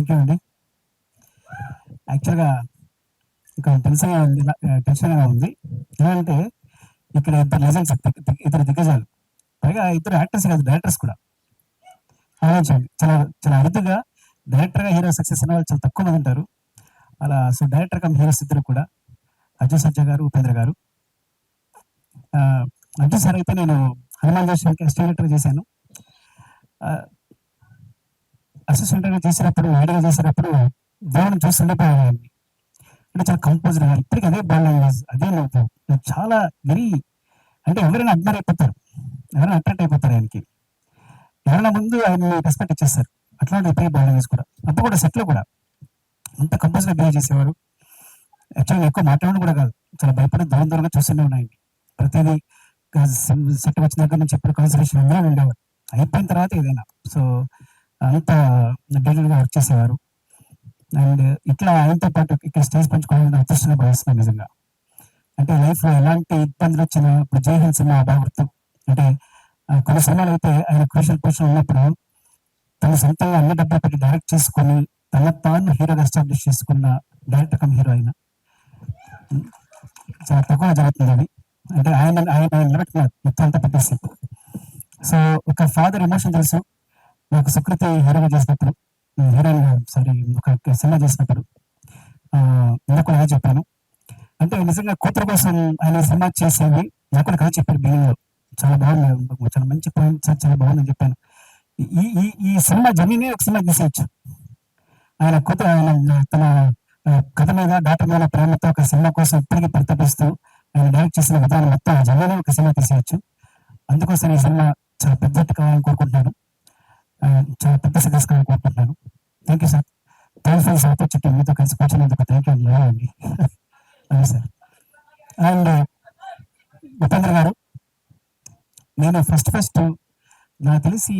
Thank you అండి యాక్చువల్గా ఇక్కడ టెన్షన్గా ఉంది టెన్షన్గా ఉంది? ఎలా అంటే ఇక్కడ ఇద్దరు లెజెండ్స్ ఇద్దరు దిగ్గజాలు. పైగా ఇద్దరు యాక్టర్స్ కాదు డైరెక్టర్స్ కూడా. ఆలోచించండి. చాలా చాలా అరుదుగా డైరెక్టర్గా హీరో సక్సెస్ అయిన వాళ్ళు చాలా తక్కువ మంది ఉంటారు. అలా సో డైరెక్టర్ కమ్ హీరోస్ ఇద్దరు కూడా. అర్జున్ సజ్జా గారు ఉపేంద్ర గారు. అర్జున్ సార్ అయితే నేను హనుమాన్ దర్శన్కి అసిస్టెంట్ చేశాను. అసిస్టెంట్గా చేసినప్పుడు హెడ్గా చేసినప్పుడు దేవుని చూస్తుండిపోయేవాడిని అంటే చాలా కంపోజ్డ్ ఇప్పటికీ అదే బాల్ లాంగ్వేజ్ అదే నవ్వు నువ్వు చాలా వెరీ అంటే ఎవరైనా అడ్మైర్ అయిపోతారు. ఎవరైనా అట్రాక్ట్ అయిపోతారు ఆయనకి. ఎవరైనా ముందు ఆయన రెస్పెక్ట్ ఇచ్చేస్తారు. అట్లాంటి ఇప్పటికీ బాల్ లాంగ్వేజ్ కూడా. అప్పుడు కూడా సెట్లో కూడా. అంత కంపోజ్గా బిహేవ్ చేసేవారు. యాక్చువల్గా ఎక్కువ మాట్లాడడం కూడా కాదు. చాలా భయపడి దూరం దూరంగా చూస్తూనే ఉన్నాయండి ప్రతిదీ సెట్ వచ్చిన దగ్గర నుంచి ఎప్పుడు కాన్సన్ట్రేషన్ అందరూ ఉండేవారు. అయిపోయిన తర్వాత ఏదైనా. సో అంత డీటెయిల్ వర్క్ చేసేవారు అండ్ ఇట్లా ఆయనతో పాటు ఇక్కడ స్టేజ్ పంచుకోవాలని అదృష్టంగా భావిస్తున్నాను నిజంగా. అంటే లైఫ్లో ఎలాంటి ఇబ్బందులు వచ్చినా ఇప్పుడు జయహిల్ సినిమా బాగా అంటే ఆ, కొన్ని సినిమాలు అయితే ఆయన క్రూషల్ పొజిషన్ ఉన్నప్పుడు తన సొంతంగా అన్ని డబ్బులు పెట్టి డైరెక్ట్ చేసుకుని తన తాను హీరోగా ఎస్టాబ్లిష్ చేసుకున్న డైరెక్టర్ కమ్ హీరో ఆయన. చాలా తక్కువ జరుగుతుంది అది. అంటే ఆయన ఆయన నిలబెట్టుకున్నారు మొత్తం అంతా పెట్టేసి. సో ఒక ఫాదర్ ఎమోషన్ తెలుసు. నాకు సుకృతి హీరోగా చేసినప్పుడు హీరోయిన్ సారీ ఒక సినిమా చేసినప్పుడు నేను కూడా చెప్పాను. అంటే నిజంగా కూతురు కోసం ఆయన సినిమా చేసేది నాకు కూడా కథ చెప్పారు బిగినింగ్లో. చాలా బాగుంది చాలా మంచి పాయింట్ సార్ చాలా బాగుందని చెప్పాను. ఈ ఈ ఈ సినిమా జర్నీనే ఒక సినిమా తీసేయచ్చు. ఆయన కూతురు ఆయన తన కథ మీద డాక్టర్ మీద ప్రేమతో ఒక సినిమా కోసం ఇప్పటికీ పరితపిస్తూ ఆయన డైరెక్ట్ చేసిన విధానం మొత్తం ఆ జర్నీనే ఒక సినిమా తీసేయచ్చు. అందుకోసం ఈ సినిమా చాలా పెద్ద కావాలని కోరుకుంటున్నాను. చాలా పెద్ద కావాలని కోరుకుంటున్నాను. Thank you sir thank for sir చుట్టూ మీతో కలిసి కూర్చున్నందుకు థ్యాంక్ యూ అండి అవును సార్ అండ్ ఉపేంద్ర గారు నేను ఫస్ట్ ఫస్ట్ నాకు తెలిసి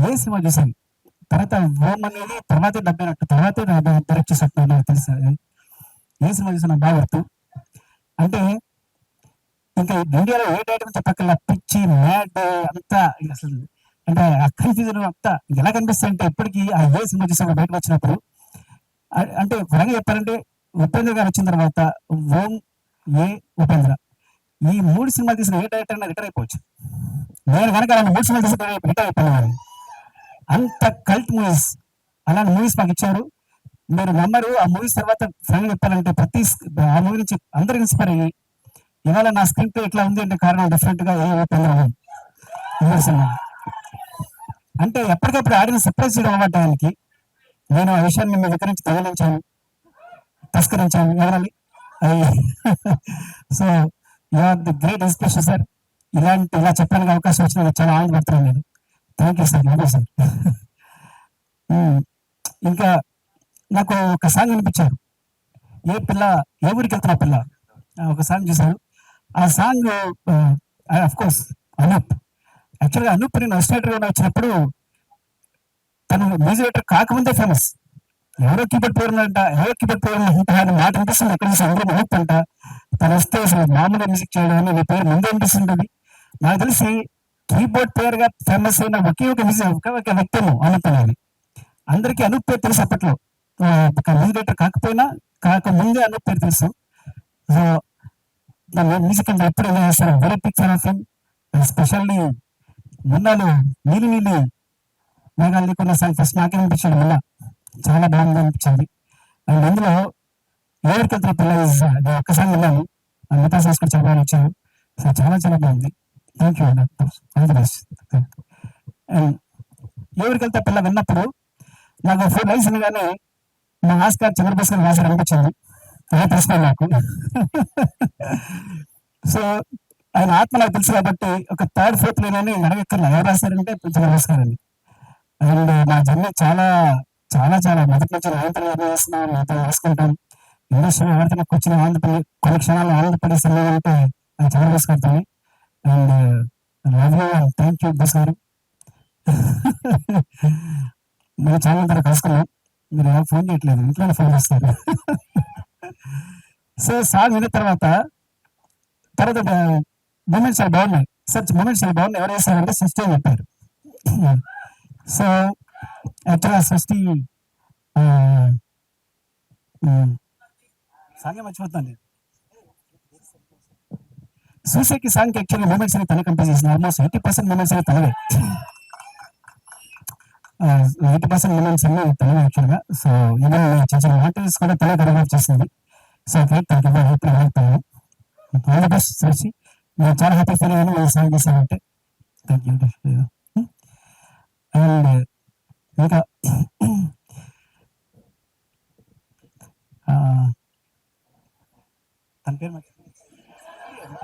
ఏ సినిమా చూసాను తర్వాత ఓం అనేది తర్వాతే డబ్బినట్టు తర్వాతే డైరెక్ట్ చేసినట్టు నాకు తెలుసు. ఏ సినిమా చూసినా బాగా గుర్తు అంటే ఇంకా ఇండియాలో ఏ డైరెక్టర్ చెప్పక్కర్లా పిచ్చి మ్యాడ్ అంతా అసలు అంటే ఆ కన్ఫ్యూజన్ అంతా ఎలా కనిపిస్తుంది అంటే ఎప్పటికీ ఆ ఏ సినిమా చూసినప్పుడు బయటకు వచ్చినప్పుడు అంటే వరంగా చెప్పాలంటే ఉపేంద్ర గారు వచ్చిన తర్వాత ఓం ఏ ఉపేంద్ర. ఈ మూడు సినిమాలు తీసిన ఏ డైరెక్టర్ అయినా రిటైర్ అయిపోవచ్చు. నేను కనుక అలాంటి మూడు సినిమాలు తీసిన రిటైర్ అయిపోయినాను. అంత కల్ట్ మూవీస్ అలాంటి మూవీస్ మాకు ఇచ్చారు. మీరు నమ్మరు ఆ మూవీస్ తర్వాత ఫ్రెండ్ చెప్పాలంటే ప్రతి ఆ మూవీ నుంచి అందరు ఇన్స్పైర్ అయ్యి ఇవాళ నా స్క్రీన్ ప్లే ఇట్లా ఉంది అంటే కారణం డిఫరెంట్గా ఏ ఉపేంద్ర ఓం. మూడు సినిమా అంటే ఎప్పటికప్పుడు ఆడిని సర్ప్రైజ్ చేయడం అనమాట ఆయనకి. నేను ఆ విషయాన్ని మీ దగ్గర నుంచి తగిలించాను తస్కరించాను ఎవరాలి so you're the great inspiration sir ఇలాంటి ఇలా చెప్పడానికి అవకాశం వచ్చిన చాలా ఆనందపడుతున్నాను నేను. Thank you sir thank sir ఇంకా నాకు ఒక సాంగ్ అనిపించారు ఏ పిల్ల ఏ ఊరికి వెళ్తున్నా పిల్ల? ఒక సాంగ్ చూశాను ఆ సాంగ్ అఫ్ కోర్స్ అనూప్ యాక్చువల్గా అనూప్ నేను వచ్చినప్పుడు తను మ్యూజిక్ డైరెక్టర్ కాకముందే ఫేమస్ ఎవరో కీబోర్డ్ పేరు అంట ఎవరో కీబోర్డ్ పేరు అంట అని మాట అనిపిస్తుంది ఎక్కడ నుంచి అందరూ అనూప్ అంట తను వస్తే అసలు మామూలుగా మ్యూజిక్ చేయడం అని నీ పేరు ముందే అనిపిస్తుంటుంది నాకు తెలిసి కీబోర్డ్ ప్లేయర్గా ఫేమస్ అయిన ఒకే ఒక మ్యూజిక్ ఒక ఒక వ్యక్తి అనూప్ అనేది అందరికీ అనూప్ పేరు తెలుసు అప్పట్లో. ఒక మ్యూజిక్ డైరెక్టర్ కాకపోయినా కాక ముందే అనూప్ పేరు తెలుసు. సో మ్యూజిక్ అంటే ఎప్పుడు ఎంజాయ్ చేస్తాను very picture of him specially ఉన్నాను నీలి నీళ్ళు మేఘాలు నీకున్న సాంగ్ ఫస్ట్ నాకే అనిపించాడు వల్ల చాలా బాగుంది అనిపించింది. అండ్ అందులో ఎవరికి వెళ్తున్న పిల్ల uh, ఒక్కసారి విన్నాను. ఆ మిగతా సాంగ్స్ కూడా చాలా బాగా వచ్చాను సో చాలా చాలా బాగుంది. Thank you all the best and ఎవరికి వెళ్తే పిల్ల విన్నప్పుడు నాకు ఫోర్ లైన్స్ వినగానే మా ఆస్కార్ చంద్రబోస్ గారు రాశారు అనిపించింది అదే ప్రశ్న నాకు. సో ఆయన ఆత్మ నాకు తెలుసు కాబట్టి ఒక థర్డ్ ఫోర్త్ లేనని అడగక్కర్లా ఎవరు రాశారంటే చంద్రబోస్ రాశారండి అండ్. నా జర్నీ చాలా చాలా చాలా మొదటి నుంచి నిరంతరం జర్నీ చేస్తున్నాను మీతో రాసుకుంటాం. ఇండస్ట్రీ ఎవరితో కూర్చొని ఆనందపడి కొన్ని క్షణాలు ఆనందపడే సమయం అంటే అది చాలా రాసుకుంటాను and. Love thank you Bose గారు మీరు చాలా తర కలుసుకున్నాం మీరు ఎవరు ఫోన్ చేయట్లేదు ఇంట్లోనే ఫోన్ చేస్తారు. సో సాంగ్ విన్న తర్వాత తర్వాత మూమెంట్స్ చాలా బాగున్నాయి. సార్ మూమెంట్స్ చాలా బాగున్నాయి. ఎవరు చేస్తారంటే సృష్టి అని చెప్పారు. సో యాక్చువల్గా సృష్టి సాంగే మర్చిపోతాను నేను. సూసైకి సాంగ్ యాక్చువల్లీ మూమెంట్స్ అని తన కంపోజ్ చేసిన ఆల్మోస్ట్ ఎయిటీ పర్సెంట్ మూమెంట్స్ అని తనవే ఎయిటీ పర్సెంట్ మూమెంట్స్ అన్ని తనవే యాక్చువల్గా సో ఈవెన్ చిన్న చిన్న మాటల్స్ కూడా తనే డెవలప్ చేసింది. సో గ్రేట్ తనకి you happy all the best Srishti నేను చాలా హ్యాపీ ఫీల్ అయ్యాను నేను సాంగ్ చేశానంటే. థ్యాంక్ యూ అండ్ ఇంకా తన పేరు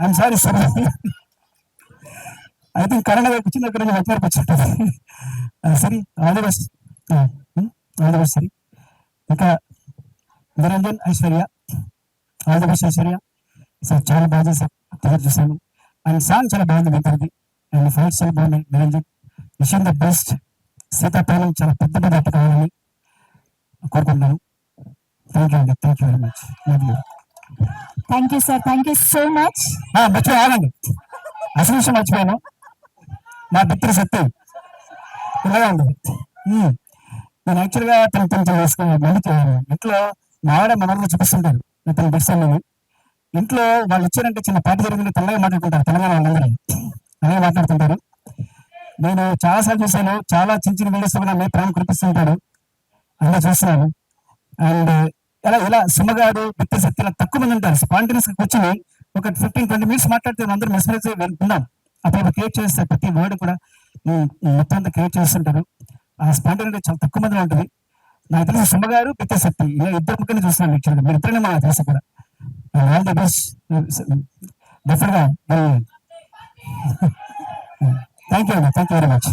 I'm sorry sir I think corona వైపు వచ్చింది అక్కడ నుంచి నెట్వర్క్ వచ్చింటుంది సరే all the best all the best సరే. ఇంకా Niranjan Aishwarya. All the best Aishwarya. Sir చాలా బాగా చేశారు. తయారు చేశాను. అండ్ సాంగ్ చాలా బాగుంది మిగతాది అండ్ ఫైట్స్ చాలా బాగున్నాయి నిరంజన్. విషయం ద బెస్ట్. సీతాపాలెం చాలా పెద్ద పెద్ద అట్ట కావాలని కోరుకుంటున్నాను. థ్యాంక్ యూ అండి. Thank you very much love you thank you sir thank you so much మర్చిపోయి ఆగండి. అసలు విషయం మర్చిపోయాను. నా బిత్ర సత్యం ఇలాగే. నేను యాక్చువల్గా తన కొంచెం వేసుకుని మళ్ళీ ఇంట్లో మా ఆవిడ మనలో చూపిస్తుంటారు. తన బిట్స్ అన్నీ ఇంట్లో వాళ్ళు ఇచ్చారంటే చిన్న పాట జరిగింది తెల్లగా మాట్లాడుకుంటారు తెలంగాణ వాళ్ళందరూ. అలాగే మాట్లాడుతుంటారు. నేను చాలా సార్లు చూశాను చాలా చిన్న చిన్న వీడియోస్ కూడా మీ ప్రేమ కురిపిస్తుంటాడు అలా చూస్తున్నాను. అండ్ ఇలా ఇలా సుమగాడు బిత్త శక్తి ఇలా తక్కువ మంది ఉంటారు. స్పాంటినస్గా కూర్చొని ఒక ఫిఫ్టీన్ ట్వంటీ మినిట్స్ మాట్లాడితే అందరూ మెస్మరైజ్ వింటున్నాం. అప్పుడు క్రియేట్ చేస్తారు ప్రతి వర్డ్ కూడా మొత్తం అంతా క్రియేట్ చేస్తుంటారు. ఆ స్పాంటినిటీ చాలా తక్కువ మందిలో ఉంటుంది. నాకు తెలిసి సుమగారు పెద్ద శక్తి ఇలా ఇద్దరు ముఖ్యంగా చూస్తున్నాను యాక్చువల్గా మీరు ఇద్దరు మా తెలుసు కూడా. డెఫినెట్గా థ్యాంక్ యూ అండి థ్యాంక్ యూ వెరీ మచ్